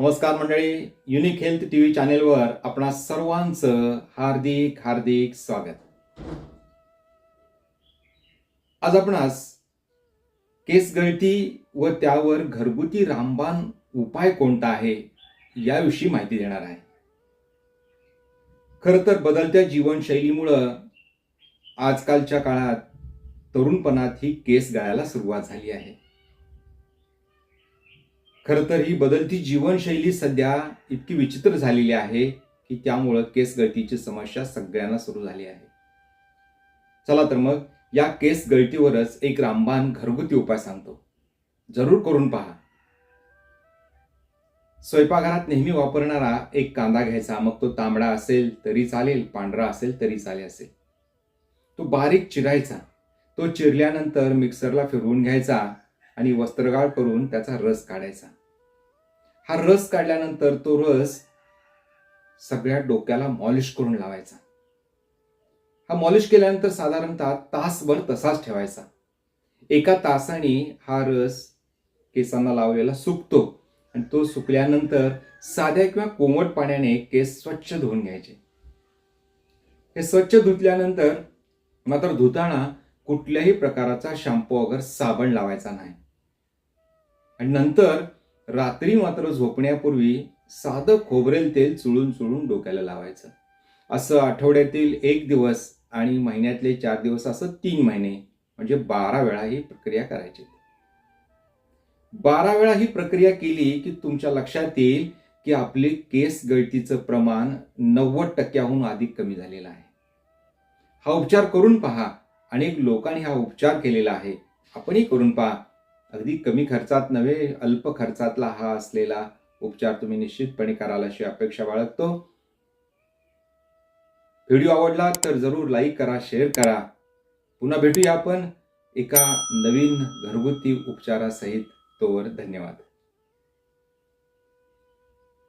नमस्कार मंडळी unique health T V चॅनेलवर आपणा सर्वांचं हार्दिक हार्दिक स्वागत. आज आपणास केस गळती व त्यावर घरगुती रामबाण उपाय कोणता आहे याविषयी माहिती देणार आहे. खरं तर बदलत्या जीवनशैलीमुळं आजकालच्या काळात तरुणपणात ही केस गळायला सुरुवात झाली आहे. खरं तर ही बदलती जीवनशैली सध्या इतकी विचित्र झालेली आहे की त्यामुळं केस गळतीची समस्या सगळ्यांना सुरू झाली आहे. चला तर मग या केस गळतीवरच एक रामबाण घरगुती उपाय सांगतो. जरूर करून पहा. स्वयंपाकघरात नेहमी वापरणारा एक कांदा घ्यायचा मग तो तांबडा असेल तरी चालेल पांढरा असेल तरी चालेल असेल. तो बारीक चिरायचा तो चिरल्यानंतर मिक्सरला फिरवून घ्यायचा आणि वस्त्रगाळ करून त्याचा रस काढायचा. हा रस काढल्यानंतर तो रस सगळ्या डोक्याला मॉलिश करून लावायचा. हा मॉलिश केल्यानंतर साधारणतः तासभर तसाच ठेवायचा. एका तासाने हा रस केसांना लावलेला सुकतो आणि तो सुकल्यानंतर साध्या किंवा कोमट पाण्याने केस स्वच्छ धुवून घ्यायचे. हे स्वच्छ धुतल्यानंतर मात्र धुताना कुठल्याही प्रकाराचा शॅम्पू वगैरे साबण लावायचा नाही. आणि नंतर रात्री मात्र झोपण्यापूर्वी साधं खोबरेल तेल चुळून चुळून डोक्याला लावायचं. असं आठवड्यातील एक दिवस आणि महिन्यातले चार दिवस असं तीन महिने म्हणजे बारा वेळा ही प्रक्रिया करायची. बारा वेळा ही प्रक्रिया केली की तुमच्या लक्षात येईल की आपले केस गळतीचं प्रमाण नव्वद टक्क्याहून अधिक कमी झालेलं आहे. हा उपचार करून पहा. अनेक लोकांनी हा उपचार केलेला आहे. आपणही करून पहा. अगदी कमी खर्चात नव्हे अल्प खर्चातला हा असलेला उपचार तुम्ही निश्चितपणे कराल अशी अपेक्षा बाळगतो. व्हिडिओ आवडला तर जरूर लाईक करा शेअर करा. पुन्हा भेटूया आपण एका नवीन घरगुती उपचारासहित. तोवर धन्यवाद.